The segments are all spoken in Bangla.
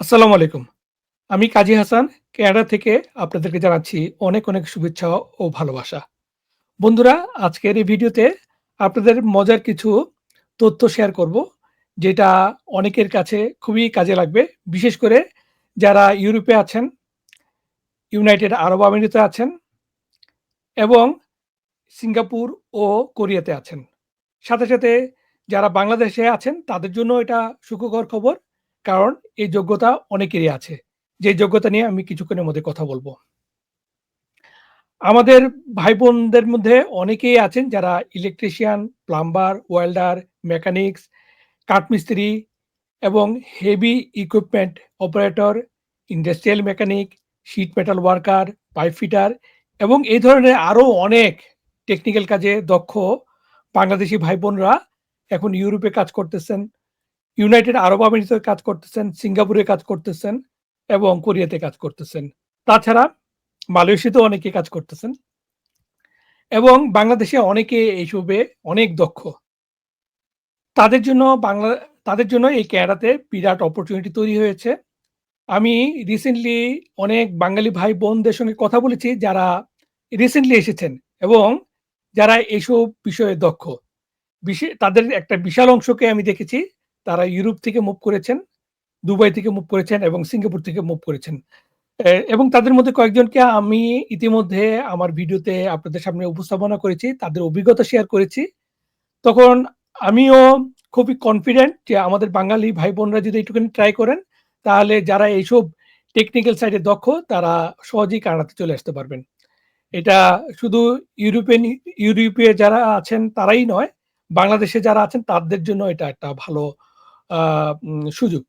আসসালামু আলাইকুম। আমি কাজী হাসান, ক্যানাডা থেকে আপনাদেরকে জানাচ্ছি অনেক, অনেক শুভেচ্ছা ও ভালোবাসা। বন্ধুরা, আজকের এই ভিডিওতে আপনাদের মজার কিছু তথ্য শেয়ার করব, যেটা অনেকের কাছে খুবই কাজে লাগবে। বিশেষ করে যারা ইউরোপে আছেন, ইউনাইটেড আরব আমিরাতে আছেন এবং সিঙ্গাপুর ও কোরিয়াতে আছেন। সাথে, সাথে যারা বাংলাদেশে আছেন তাদের জন্য এটা সুখকর খবর। কারণ এই যোগ্যতা অনেকেরই আছে। যে যোগ্যতা নিয়ে আমি কিছুক্ষণের মধ্যে কথা বলব আমাদের ভাই-বোনদের মধ্যে অনেকেই আছেন যারা ইলেকট্রিশিয়ান, প্লাম্বার, ওয়েল্ডার, মেকানিক্স, কাঠমিস্ত্রি এবং heavy equipment operator, industrial mechanic, sheet metal worker, pipe fitter এবং এই ধরনের আরও অনেক টেকনিক্যাল কাজে দক্ষ বাংলাদেশি ভাই-বোনরা এখন ইউরোপে কাজ করতেছেন। ইউনাইটেড আরব আমিরাতে কাজ করতেছেন, সিঙ্গাপুরে কাজ করতেছেন এবং কোরিয়াতে কাজ করতেছেন। তাছাড়া মালয়েশিয়াতেও অনেকে কাজ করতেছেন। এবং বাংলাদেশে অনেকে এইসবে অনেক দক্ষ। তাদের জন্য বাংলা তাদের জন্য এই ক্যানাডাতে বিরাট অপরচুনিটি তৈরি হয়েছে। আমি রিসেন্টলি অনেক বাঙালি ভাই-বোনদের সঙ্গে কথা বলেছি যারা রিসেন্টলি এসেছেন এবং যারা এইসব বিষয়ে দক্ষ। তাদের একটা বিশাল অংশকে আমি দেখেছি তারা ইউরোপ থেকে মুভ করেছেন, দুবাই থেকে মুভ করেছেন এবং সিঙ্গাপুর থেকে মুভ করেছেন। এবং তাদের মধ্যে কয়েকজনকে আমি ইতিমধ্যে আমার ভিডিওতে আপনাদের সামনে উপস্থাপনা করেছি। তাদের অভিজ্ঞতা শেয়ার করেছি। তখন আমিও খুবই কনফিডেন্ট যে আমাদের বাঙালি ভাই-বোনরা যদি একটুখানি ট্রাই করেন, তাহলে যারা এইসব টেকনিক্যাল সাইডে দক্ষ তারা সহজেই কানাডাতে চলে আসতে পারবেন। এটা শুধু ইউরোপিয়ান ইউরোপে যারা আছেন তারাই নয়, বাংলাদেশে যারা আছেন তাদের জন্য এটা একটা ভালো সুযোগ।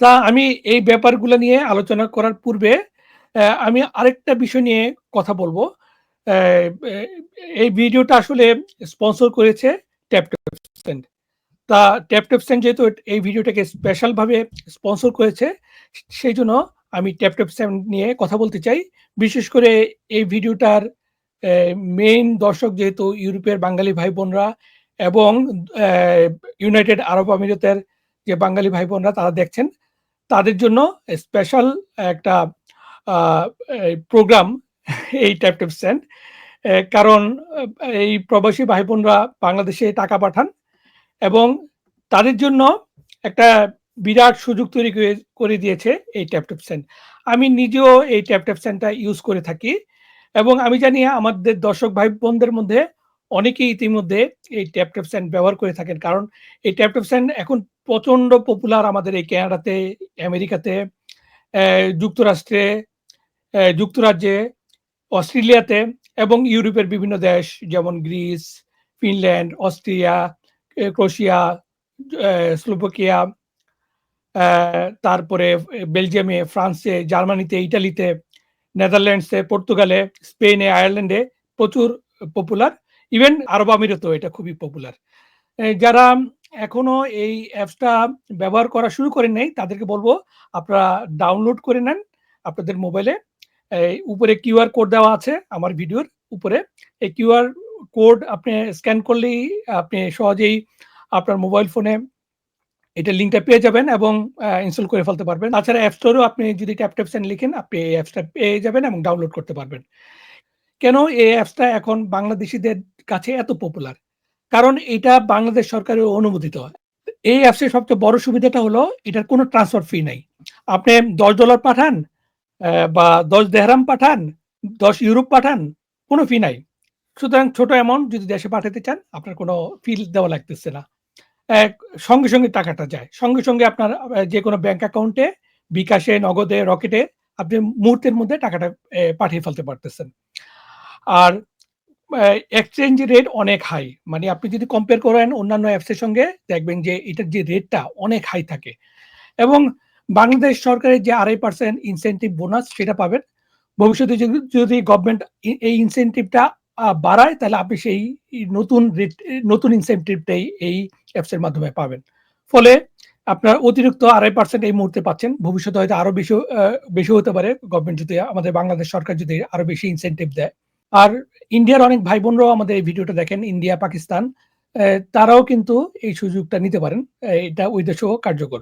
তা আমি এই ব্যাপারগুলো নিয়ে আলোচনা করার পূর্বে আমি আরেকটা বিষয় নিয়ে কথা বলব এই ভিডিওটা আসলে স্পন্সর করেছে ট্যাপটপসেন্ড। তা ট্যাপটপসেন্ড যেহেতু এই ভিডিওটাকে স্পেশালভাবে স্পন্সর করেছে, সেই জন্য আমি ট্যাপটপসেন্ড নিয়ে কথা বলতে চাই। বিশেষ করে এই ভিডিওটার মেইন দর্শক যেহেতু ইউরোপের বাঙালি ভাই-বোনরা এবং ইউনাইটেড আরব আমিরাতের যে বাঙালি ভাই-বোনরা তারা দেখছেন, তাদের জন্য স্পেশাল একটা প্রোগ্রাম এই ট্যাপটপসেন্ড। অ্যা কারণ এই প্রবাসী ভাই-বোনরা বাংলাদেশে টাকা পাঠান এবং তাদের জন্য একটা বিরাট সুযোগ তৈরি করে দিয়েছে এই ট্যাপটপসেন্ড। আমি নিজেও এই ট্যাপটপসেন্ডটা ইউজ করে থাকি এবং আমি জানি আমাদের দর্শক ভাই-বোনদের মধ্যে অনেকেই ইতিমধ্যে এই ট্যাপটপসেন্ড ব্যবহার করে থাকেন। কারণ এই ট্যাপটপসেন্ড এখন প্রচণ্ড পপুলার আমাদের এই ক্যানাডাতে, আমেরিকাতে, যুক্তরাষ্ট্রে, যুক্তরাজ্যে, অস্ট্রেলিয়াতে এবং ইউরোপের বিভিন্ন দেশ যেমন Greece, Finland, Austria, Croatia Slovakia, তারপরে বেলজিয়ামে, ফ্রান্সে, জার্মানিতে, ইটালিতে, নেদারল্যান্ডসে, পর্তুগালে, স্পেনে, আয়ারল্যান্ডে প্রচুর পপুলার। ইভেন আরব আমিরাতেও এটা খুবই পপুলার। যারা এখনও এই অ্যাপসটা ব্যবহার করা শুরু করেন নাই, তাদেরকে বলব আপনারা ডাউনলোড করে নেন আপনাদের মোবাইলে। উপরে কিউআর কোড দেওয়া আছে আমার ভিডিওর উপরে। এই কিউআর কোড আপনি স্ক্যান করলেই আপনি সহজেই আপনার মোবাইল ফোনে এটা লিঙ্কটা পেয়ে যাবেন এবং ইনস্টল করে ফেলতে পারবেন। তাছাড়া অ্যাপ স্টোরেও আপনি যদি ট্যাপটপসেন্ড লিখেন, আপনি এই অ্যাপসটা পেয়ে যাবেন এবং ডাউনলোড করতে পারবেন। কেন এই অ্যাপসটা এখন বাংলাদেশীদের কাছে এত পপুলার? কারণ এটা বাংলাদেশ সরকারের অনুমোদিত। এই অ্যাপসের সবচেয়ে বড় সুবিধাটা হলো এটার কোনো ট্রান্সফার ফি নাই। আপনি $10 পাঠান বা 10 দেহরাম পাঠান, 10 ইউরোপ পাঠান, কোনো ফি নাই। সুতরাং ছোট অ্যামাউন্ট যদি দেশে পাঠাতে চান, আপনার কোনো ফি দেওয়া লাগতেছে না। সঙ্গে, সঙ্গে টাকাটা যায়। সঙ্গে, সঙ্গে আপনার যে কোনো ব্যাংক অ্যাকাউন্টে, বিকাশে, নগদে, রকেটে আপনি মুহূর্তের মধ্যে টাকাটা পাঠিয়ে ফেলতে পারতেছেন। আর এক্সচেঞ্জ রেট অনেক হাই। মানে আপনি যদি কম্পেয়ার করেন অন্যান্য অ্যাপসের সঙ্গে, দেখবেন যে এটার যে রেটটা অনেক হাই থাকে। এবং বাংলাদেশ সরকারের যে ২.৫% ইনসেনটিভ বোনাস সেটা পাবেন। ভবিষ্যতে যদি গভর্নমেন্ট এই ইনসেনটিভটা বাড়ায়, তাহলে আপনি সেই নতুন রেট নতুন ইনসেনটিভটাই এই অ্যাপসের মাধ্যমে পাবেন। ফলে আপনার অতিরিক্ত ২.৫% এই মুহূর্তে পাচ্ছেন। ভবিষ্যতে হয়তো আরও বেশি বেশি হতে পারে। গভর্নমেন্ট যদি আমাদের, বাংলাদেশ সরকার যদি আরও বেশি ইনসেনটিভ দেয়। আর ইন্ডিয়ার অনেক ভাই-বোনরাও আমাদের এই ভিডিওটা দেখেন। ইন্ডিয়া, পাকিস্তান তারাও কিন্তু এই সুযোগটা নিতে পারেন। এটা ওই দেশেও কার্যকর।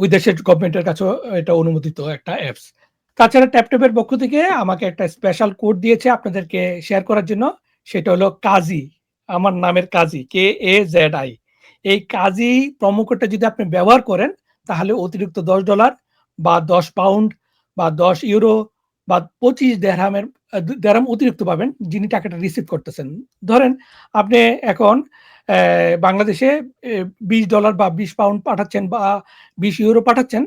ওই দেশের গভর্নমেন্টের কাছেও এটা অনুমোদিত একটা অ্যাপস। তাছাড়া ট্যাপট্যাপের পক্ষ থেকে আমাকে একটা স্পেশাল কোড দিয়েছে আপনাদেরকে শেয়ার করার জন্য। সেটা হলো কাজী। আমার নামের কাজী কে এ জেড আই এই কাজী প্রোমো কোডটা যদি আপনি ব্যবহার করেন তাহলে অতিরিক্ত $10 বা 10 পাউন্ড বা 10 ইউরো বা 25 দেরহামের আ দেরহাম অতিরিক্ত পাবেন যিনি টাকাটা রিসিভ করতেছেন। ধরেন আপনি এখন বাংলাদেশে, এ $20 বা 20 পাউন্ড পাঠাচ্ছেন বা 20 ইউরো পাঠাচ্ছেন।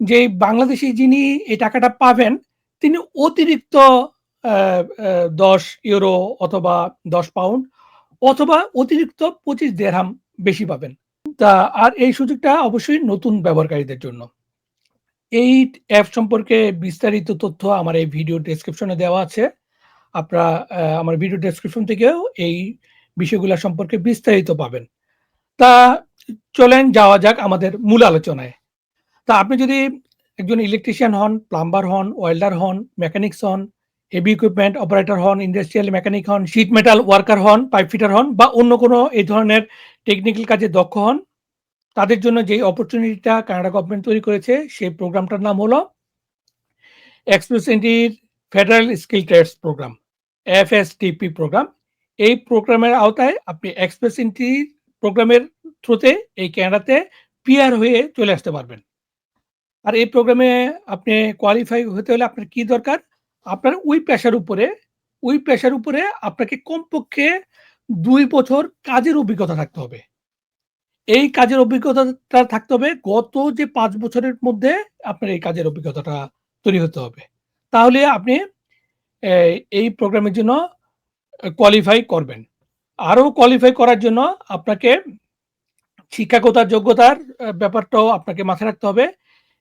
যেই বাংলাদেশী যিনি এই টাকাটা পাবেন, তিনি অতিরিক্ত 10 ইউরো অথবা 10 পাউন্ড অথবা অতিরিক্ত 25 দেরহাম বেশি পাবেন। তা, আর এই সুযোগটা অবশ্যই নতুন ব্যবহারকারীদের জন্য। এই অ্যাপ সম্পর্কে বিস্তারিত তথ্য আমার এই ভিডিও ডেসক্রিপশনে দেওয়া আছে। আপনারা আমার ভিডিও ডেসক্রিপশন থেকেও এই বিষয়গুলো সম্পর্কে বিস্তারিত পাবেন। তা চলেন যাওয়া যাক আমাদের মূল আলোচনায়। তা আপনি যদি একজন ইলেকট্রিশিয়ান হন, প্লাম্বার হন, ওয়েল্ডার হন, মেকানিক্স হন, হেভি ইকুইপমেন্ট অপারেটর হন, ইন্ডাস্ট্রিয়াল মেকানিক হন, শীট মেটাল ওয়ার্কার হন, পাইপ ফিটার হন বা অন্য কোনো এই ধরনের টেকনিক্যাল কাজে দক্ষ হন, তাদের জন্য যেই অপরচুনিটিটা কানাডা গভর্নমেন্ট তৈরি করেছে সেই প্রোগ্রামটার নাম হলো express এন্ট্রির federal skill trades program, FSTP program. এই প্রোগ্রামের আওতায় আপনি এক্সপ্রেস এন্ট্রি প্রোগ্রামের থ্রুতে এই ক্যানাডাতে পিআর হয়ে চলে আসতে পারবেন। আর এই প্রোগ্রামে আপনি কোয়ালিফাই হতে হলে আপনার কি দরকার? আপনার ওই পেশার উপরে ওই পেশার উপরে আপনাকে কমপক্ষে দুই বছর কাজের অভিজ্ঞতা থাকতে হবে। এই কাজের অভিজ্ঞতাটা থাকতে হবে গত যে পাঁচ বছরের মধ্যে আপনার এই কাজের অভিজ্ঞতাটা তৈরি হতে হবে। তাহলে আপনি এই প্রোগ্রামের জন্য কোয়ালিফাই করবেন। আরও কোয়ালিফাই করার জন্য আপনাকে শিক্ষাগত যোগ্যতার ব্যাপারটাও আপনাকে মাথায় রাখতে হবে।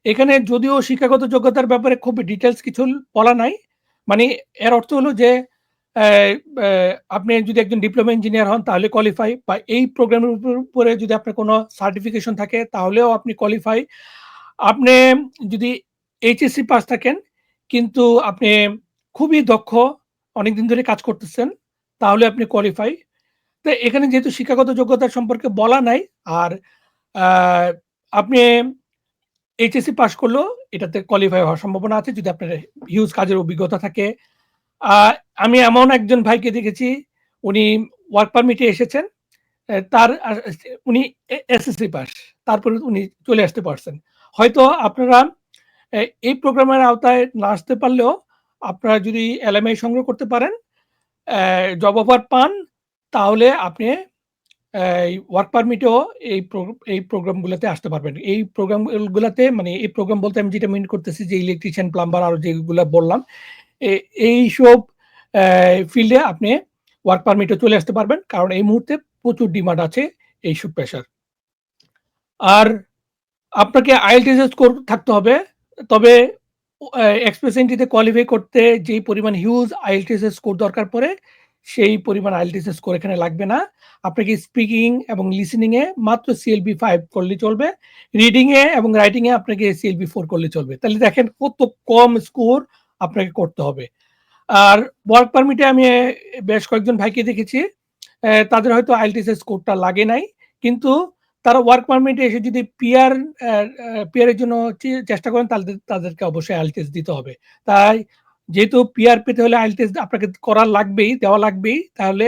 এখানে যদিও শিক্ষাগত যোগ্যতার ব্যাপারে খুব ডিটেলস কিছু বলা নাই। মানে এর অর্থ হলো যে আপনি যদি একজন ডিপ্লোমা ইঞ্জিনিয়ার হন তাহলে কোয়ালিফাই বা এই প্রোগ্রামের উপরে যদি আপনার কোনো সার্টিফিকেশন থাকে তাহলেও আপনি কোয়ালিফাই। আপনি যদি এইচএসসি পাস থাকেন কিন্তু আপনি খুবই দক্ষ, অনেকদিন ধরে কাজ করতেছেন, তাহলে আপনি কোয়ালিফাই। তো এখানে যেহেতু শিক্ষাগত যোগ্যতা সম্পর্কে বলা নাই আর আপনি এইচএসসি পাস করলেও এটাতে কোয়ালিফাই হওয়ার সম্ভাবনা আছে যদি আপনার হিউজ কাজের অভিজ্ঞতা থাকে। আমি এমন একজন ভাইকে দেখেছি উনি ওয়ার্ক পারমিটে এসেছেন। তার উনি এসএসসি পাস। তারপরে উনি চলে আসতে পারছেন। হয়তো আপনারা এই প্রোগ্রামের আওতায় না আসতে পারলেও আপনারা যদি এলএমআই সংগ্রহ করতে পারেন, জব অফার পান তাহলে আপনি ওয়ার্ক পারমিটেও এই এই প্রোগ্রামগুলোতে আসতে পারবেন। এই প্রোগ্রামগুলোতে মানে এই প্রোগ্রাম বলতে আমি যেটা মিন করতেছি যে ইলেকট্রিশিয়ান, প্লাম্বার আরও যেগুলা বললাম। এইসব ফিল্ডে আপনি ওয়ার্ক পারমিটে চলে আসতে পারবেন। কারণ এই মুহূর্তে প্রচুর ডিমান্ড আছে এইসব পেশার। আর আপনাকে আইএলটিএস স্কোর থাকতে হবে। তবে এক্সপ্রেস এন্ট্রিতে কোয়ালিফাই করতে যেই পরিমাণ হিউজ আইএলটিএস স্কোর দরকার পড়ে, সেই পরিমাণ আইএলটিএস স্কোর এখানে লাগবে না। আপনাকে স্পিকিং এবং লিসেনিং এ মাত্র সিএলবি ফাইভ করলে চলবে। রিডিংয়ে এবং রাইটিং এ আপনাকে সিএলবি ফোর করলে চলবে। তাহলে দেখেন কত কম স্কোর আপনাকে করতে হবে। আর ওয়ার্ক পারমিটে আমি বেশ কয়েকজন ভাইকে দেখেছি। তাদের হয়তো আইএলটিএস স্কোরটা লাগে নাই। কিন্তু তারা ওয়ার্ক পারমিটে এসে যদি পিআর এর জন্য চেষ্টা করেন তাহলে তাদেরকে অবশ্যই আইএলটিএস দিতে হবে। তাই যেহেতু পিআর পেতে হলে আইএলটিএস আপনাকে করা লাগবেই, দেওয়া লাগবেই। তাহলে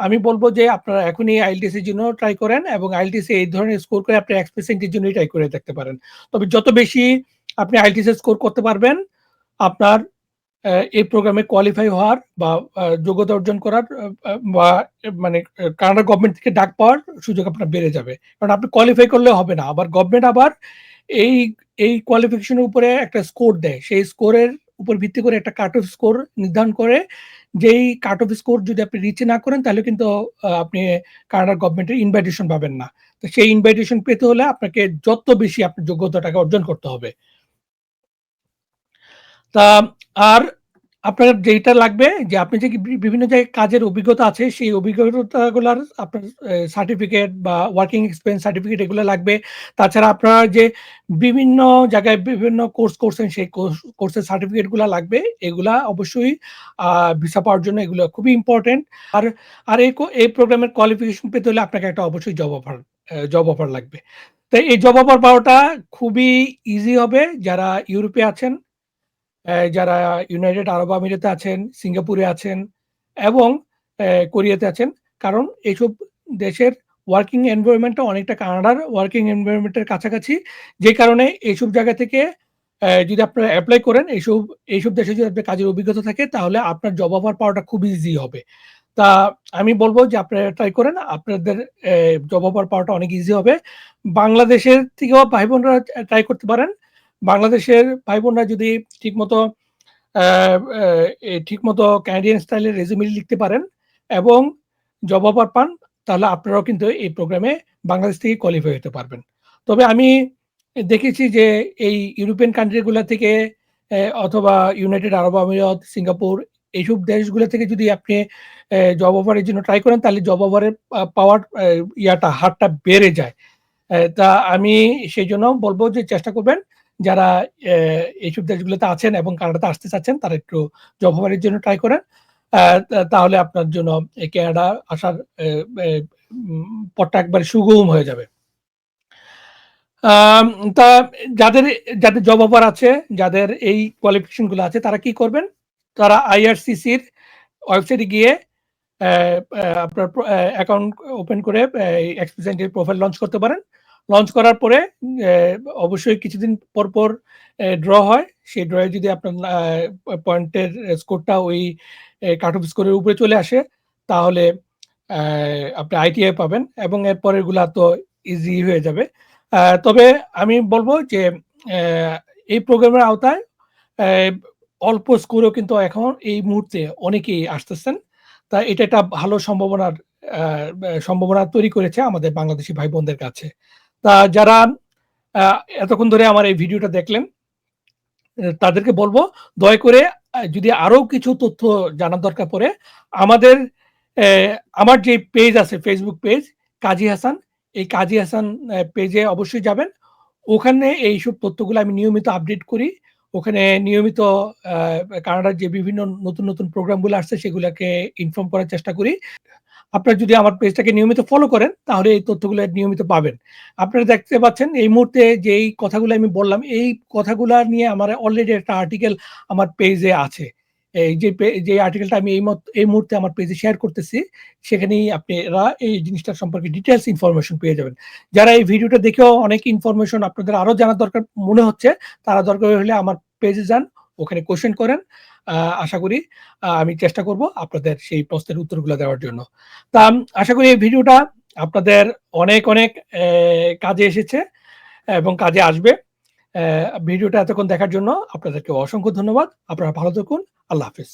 আমি বলব যে আপনারা এখনই আইএলটিএস এর জন্য ট্রাই করেন এবং আইএলটিএস এই ধরনের স্কোর করে আপনি এন্ট্রির জন্যই ট্রাই করে দেখতে পারেন। তবে যত বেশি আপনি আইএলটিএস স্কোর করতে পারবেন, আপনার এই প্রোগ্রামে কোয়ালিফাই হওয়ার বা যোগ্যতা অর্জন করার বা মানে কানাডা গভর্নমেন্ট থেকে ডাক পাওয়ার সুযোগ আপনার বেড়ে যাবে। কারণ আপনি কোয়ালিফাই করলে হবে না। আবার গভর্নমেন্ট আবার এই এই কোয়ালিফিকেশনের উপরে একটা স্কোর দেয়। সেই স্কোরের উপর ভিত্তি করে একটা কাট অফ স্কোর নির্ধারণ করে। যেই কাট অফ স্কোর যদি আপনি রিচ না করেন, তাহলে কিন্তু আপনি কানাডা গভর্নমেন্টের ইনভাইটেশন পাবেন না। তো সেই ইনভাইটেশন পেতে হলে আপনাকে যত বেশি আপনার যোগ্যতাটাকে অর্জন করতে হবে। তা আর আপনার যেইটা লাগবে যে আপনি যে বিভিন্ন জায়গায় কাজের অভিজ্ঞতা আছে সেই অভিজ্ঞতাগুলার আপনার সার্টিফিকেট বা ওয়ার্কিং এক্সপেরিয়েন্স সার্টিফিকেট এগুলো লাগবে। তাছাড়া আপনার যে বিভিন্ন জায়গায় বিভিন্ন কোর্স করছেন সেই কোর্স কোর্সের সার্টিফিকেটগুলো লাগবে। এগুলা অবশ্যই ভিসা পাওয়ার জন্য এগুলো খুবই ইম্পোর্টেন্ট। আর আর এই এই প্রোগ্রামের কোয়ালিফিকেশন পেতে হলে আপনাকে একটা অবশ্যই জব অফার জব অফার লাগবে। তো এই জব অফার পাওয়াটা খুবই ইজি হবে যারা ইউরোপে আছেন, যারা ইউনাইটেড আরব আমিরাতে আছেন, সিঙ্গাপুরে আছেন এবং কোরিয়াতে আছেন। কারণ এইসব দেশের ওয়ার্কিং এনভায়রনমেন্ট টা অনেকটা কানাডার ওয়ার্কিং এনভায়রনমেন্ট এর কাছাকাছি। যে কারণে এইসব জায়গা থেকে যদি আপনারা অ্যাপ্লাই করেন এইসব এইসব দেশে যদি আপনার কাজের অভিজ্ঞতা থাকে তাহলে আপনার জব অফার পাওয়াটা খুব ইজি হবে। তা আমি বলব যে আপনারা ট্রাই করেন। আপনাদের জব অফার পাওয়াটা অনেক ইজি হবে। বাংলাদেশের থেকেও ভাই বোনরা ট্রাই করতে পারেন। বাংলাদেশের ভাই বোনরা যদি ঠিকমতো ঠিকমতো কানাডিয়ান স্টাইল এর রেজুমে লিখতে পারেন এবং জব অফার পান তাহলে আপনারাও কিন্তু এই প্রোগ্রামে বাংলাদেশ থেকে কোয়ালিফাই হতে পারবেন। তবে আমি দেখেছি যে এই ইউরোপিয়ান কান্ট্রিগুলো থেকে অথবা ইউনাইটেড আরব আমিরাত, সিঙ্গাপুর এইসব দেশগুলো থেকে যদি আপনি জব অফার এর জন্য ট্রাই করেন তাহলে জব অফারের পাওয়ার ইয়াটা হারটা বেড়ে যায়। তা আমি সেই জন্য বলব যে চেষ্টা করবেন যারা এইসব দেশগুলোতে আছেন এবং কানাডাতে আসতে চাচ্ছেন তারা একটু জব এর জন্য ট্রাই করেন। তাহলে আপনার জন্য এই ক্যানাডা আসার পথটা একবারে সুগম হয়ে যাবে। তা যাদের যাদের জব অফার আছে, যাদের এই কোয়ালিফিকেশনগুলো আছে তারা কি করবেন? তারা আইআরসিসির ওয়েবসাইটে গিয়ে আপনার অ্যাকাউন্ট ওপেন করে অ্যা এক্সপ্রেস এর প্রোফাইল লঞ্চ করতে পারেন। লঞ্চ করার পরে অবশ্যই কিছুদিন পর, পর ড্র হয়। সেই ড্রয়ে যদি আপনার পয়েন্টের স্কোরটা ওই কাট অফ স্কোরের উপরে চলে আসে তাহলে আপনি আইটিআই পাবেন এবং এর পরেরগুলা তো ইজি হয়ে যাবে। তবে আমি বলব যে এই প্রোগ্রামের আওতায় অল্প স্কোরেও কিন্তু এখন এই মুহূর্তে অনেকেই আসতেছেন। তা এটা একটা ভালো সম্ভাবনার সম্ভাবনা তৈরি করেছে আমাদের বাংলাদেশী ভাই বোনদের কাছে। তা যারা এতক্ষণ ধরে আমার এই ভিডিওটা দেখলেন তাদেরকে বলব দয়া করে যদি আরও কিছু তথ্য জানার দরকার পড়ে আমাদের আমার যে পেজ আছে ফেসবুক পেজ কাজী হাসান। এই কাজী হাসান পেজে অবশ্যই যাবেন। ওখানে এইসব তথ্যগুলো আমি নিয়মিত আপডেট করি। ওখানে নিয়মিত কানাডার যে বিভিন্ন নতুন, নতুন প্রোগ্রামগুলো আসছে সেগুলাকে ইনফর্ম করার চেষ্টা করি। আপনারা যদি আমার পেজটাকে নিয়মিত ফলো করেন, তাহলে এই তথ্যগুলো নিয়মিত পাবেন। আপনারা দেখতে পাচ্ছেন এই মুহূর্তে যেই কথাগুলো আমি বললাম, এই কথাগুলো নিয়ে আমার অলরেডি একটা আর্টিকেল আমার পেজে আছে। এই যে যে আর্টিকেলটা আমি এই এই মুহূর্তে আমার পেজে শেয়ার করতেছি, সেখানেই আপনারা এই জিনিসটা সম্পর্কে ডিটেলস ইনফরমেশন পেয়ে যাবেন। যারা এই ভিডিওটা দেখেও অনেক ইনফরমেশন আপনাদের আরও জানার দরকার মনে হচ্ছে, তারা দরকার হলে আমার পেজে যান। ওখানে কোয়েশ্চেন করেন। আশা করি আমি চেষ্টা করব আপনাদের সেই প্রশ্নের উত্তরগুলো দেওয়ার জন্য। তা আশা করি এই ভিডিওটা আপনাদের অনেক, অনেক কাজে এসেছে এবং কাজে আসবে। ভিডিওটা এতক্ষণ দেখার জন্য আপনাদেরকে অসংখ্য ধন্যবাদ। আপনারা ভালো থাকুন। আল্লাহ হাফেজ।